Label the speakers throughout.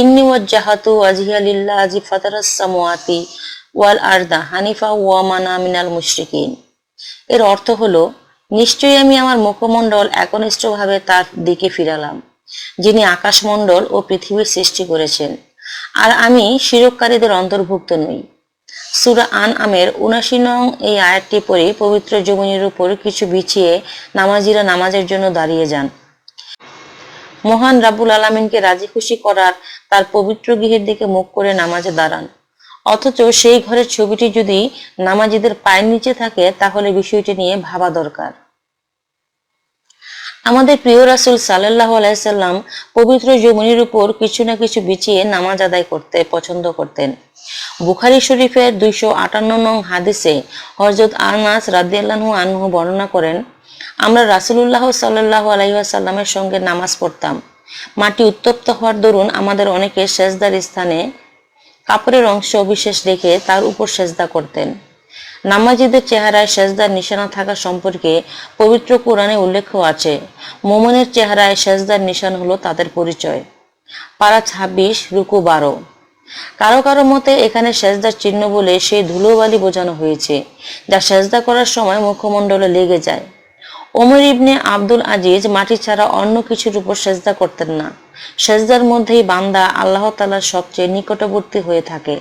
Speaker 1: ইন্নি ওয়াজ্জাহাতু ওয়াজহিয়া লিল্লাহি ফাতারাস সামাওয়াতি ওয়াল আরদা হানিফা ওয়া মানা মিনাল মুশরিকিন। এর অর্থ হলো, নিশ্চয়ই আমি আমার মুখমণ্ডল একনিষ্ঠভাবে তার দিকে ফিরালাম, যিনি আকাশমণ্ডল ও পৃথিবীর সৃষ্টি করেছেন, আর আমি শিরককারীদের অন্তর্ভুক্ত নই। সুরা আন আমের উনাশি নং এই আয়াতটি পড়ে পবিত্র জমিনের উপর কিছু বিছিয়ে নামাজিরা নামাজের জন্য দাঁড়িয়ে যান। মহান রাবুল আলমিনকে রাজি খুশি করার তার পবিত্র গৃহের দিকে মুখ করে নামাজে দাঁড়ান। অথচ সেই ঘরের ছবিটি যদি নামাজিদের পায়ের নিচে থাকে, তাহলে বিষয়টি নিয়ে ভাবা দরকার। আমাদের প্রিয় রাসুল সাল্লাহ আলাইসাল্লাম পবিত্র জমিনের উপর কিছু না কিছু বিছিয়ে নামাজ আদায় করতে পছন্দ করতেন। বুখারি শরীফের দুইশো আটান্ন নং হাদিসে হজরত আনাস রাদিয়াল্লাহু আনহু বর্ণনা করেন, আমরা রাসুলুল্লাহ সাল্লাহ আলাইসাল্লামের সঙ্গে নামাজ পড়তাম। মাটি উত্তপ্ত হওয়ার দরুন আমাদের অনেকে সেজদার স্থানে কাপড়ের অংশ বিশেষ রেখে তার উপর সেজদা করতেন। নামাজিদের চেহারায় সেজদার নিশানা থাকা সম্পর্কে পবিত্র কোরআনে উল্লেখ আছে। মোমনের চেহারায় সেজদার নিশান হলো তাদের পরিচয়। পারা ছাব্বিশ, রুকু বারো। কারও কারও মতে এখানে সেজদার চিহ্ন বলে সেই ধুলোবালি বোঝানো হয়েছে, যা সেজদা করার সময় মুখমণ্ডলে লেগে যায়। ওমর ইবনে আব্দুল আজিজ মাটি ছাড়া অন্য কিছুর উপর সেজদা করতেন না। সেজদার মধ্যেই বান্দা আল্লাহ তালার সবচেয়ে নিকটবর্তী হয়ে থাকে।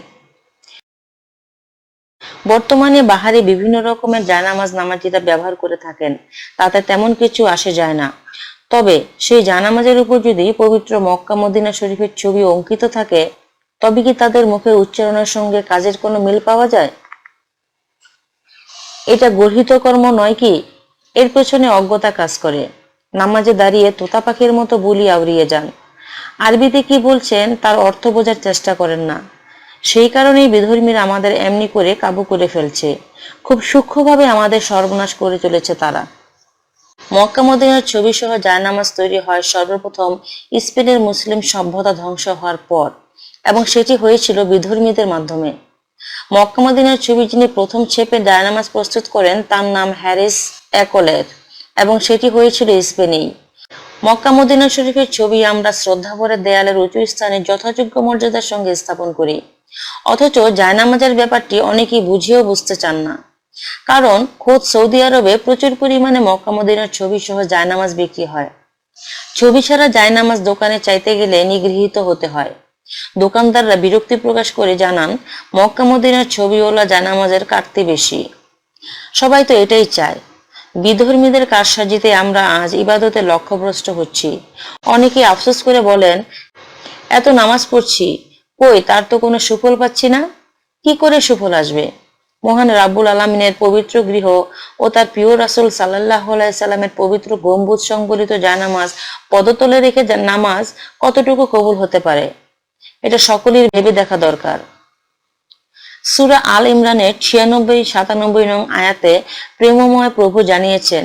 Speaker 1: বর্তমানে বাহারে বিভিন্ন রকমের জায়নামাজ নামাজিরা ব্যবহার করে থাকেন, তাতে তেমন কিছু আসে যায় না। তবে সেই জানামাজের উপর যদি পবিত্র মক্কা মদিনা শরীফের ছবি অঙ্কিত থাকে, তবে কি তাদের মুখের উচ্চারণের সঙ্গে কাজের কোনো মিল পাওয়া যায়? এটা গর্হিত কর্ম নয় কি? এর পেছনে অজ্ঞতা কাজ করে। নামাজে দাঁড়িয়ে তোতা পাখির মতো বুলি আউড়িয়ে যান। আরবিতে কি বলছেন, তার অর্থ বোঝার চেষ্টা করেন না। সেই কারণেই বিধর্মীরা আমাদের এমনি করে কাবু করে ফেলছে। খুব সূক্ষ্মভাবে আমাদের সর্বনাশ করে চলেছে তারা। মক্কা মদিনার ছবি সহ জায়নামাজ তৈরি হয় সর্বপ্রথম স্পেনের মুসলিম সভ্যতা ধ্বংস হওয়ার পর, এবং সেটি হয়েছিল বিধর্মীদের মাধ্যমে। মক্কা মদিনার ছবি যিনি প্রথম ছেপে ডায়নামাজ প্রস্তুত করেন, তার নাম হ্যারিস একলের এবং সেটি হয়েছিল স্পেনেই। মক্কা মদিনা শরীফের ছবি আমরা শ্রদ্ধা ভরে দেয়ালের উঁচু স্থানে যথাযোগ্য মর্যাদার সঙ্গে স্থাপন করি। অথচ জায়নামাজের ব্যাপারটি অনেকেই বুঝিয়েও বুঝতে চান না। কারণ খোদ সৌদি আরবে প্রচুর পরিমাণে মক্কা মদিনার ছবি সহ জায়নামাজ বিক্রি হয়। ছবি ছাড়া জায়নামাজ দোকানে চাইতে গেলে নিগৃহীত হতে হয়। দোকানদাররা বিরক্তি প্রকাশ করে জানান, মক্কা মদিনার ছবিওয়ালা জায়নামাজের কাটতে বেশি। সবাই তো এটাই চায়। বিধর্মীদের কারসাজিতে আমরা আজ ইবাদতে লক্ষ্যভ্রষ্ট হচ্ছি। অনেকে আফসোস করে বলেন, এত নামাজ পড়ছি কই, তার তো কোনো সুফল পাচ্ছি না। কি করে সুফল আসবে? মহান রাব্বুল আলমিনের পবিত্র গৃহ ও তার প্রিয় রাসুল সাল্লাহ সাল্লামের পবিত্র গম্বুজ সংবলিত জায়নামাজ পদতলে রেখে নামাজ কতটুকু কবুল হতে পারে? এটা সকলের ভেবে দেখা দরকার। সুরা আল ইমরানের ছিয়ানব্বই, সাতানব্বই নং আয়াতে প্রেমময় প্রভু জানিয়েছেন,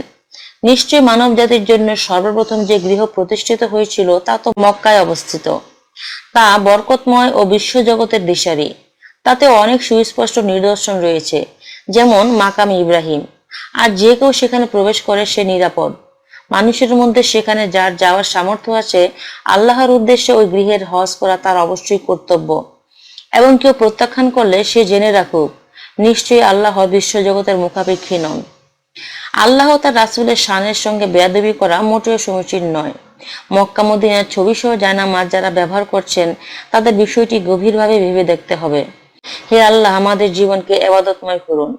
Speaker 1: নিশ্চয় মানব জাতির জন্য সর্বপ্রথম যে গৃহ প্রতিষ্ঠিত হয়েছিল তা তো মক্কায় অবস্থিত। তা বরকতময় ও বিশ্বজগতের দিশারি। তাতে অনেক সুস্পষ্ট নিদর্শন রয়েছে, যেমন মাকাম ইব্রাহিম। আর যে কেউ সেখানে প্রবেশ করে সে নিরাপদ। মানুষের মধ্যে সেখানে যার যাওয়ার সামর্থ্য আছে, আল্লাহর উদ্দেশ্যে ওই গৃহের হজ করা তার অবশ্যই কর্তব্য। এবং কেউ প্রত্যাখ্যান করলে সে জেনে রাখুক, নিশ্চয়ই আল্লাহ বিশ্বজগতের মুখাপেক্ষী নন। আল্লাহ তার রাসুলের শানের সঙ্গে বেয়াদবি করা মোটেও সমীচীন নয়। মক্কা মদিনার ছবি সহ জায়নামাজ যারা ব্যবহার করছেন, তাদের বিষয়টি গভীরভাবে ভেবে দেখতে হবে। হে আল্লাহ, আমাদের জীবনকে এবাদতময় করুন।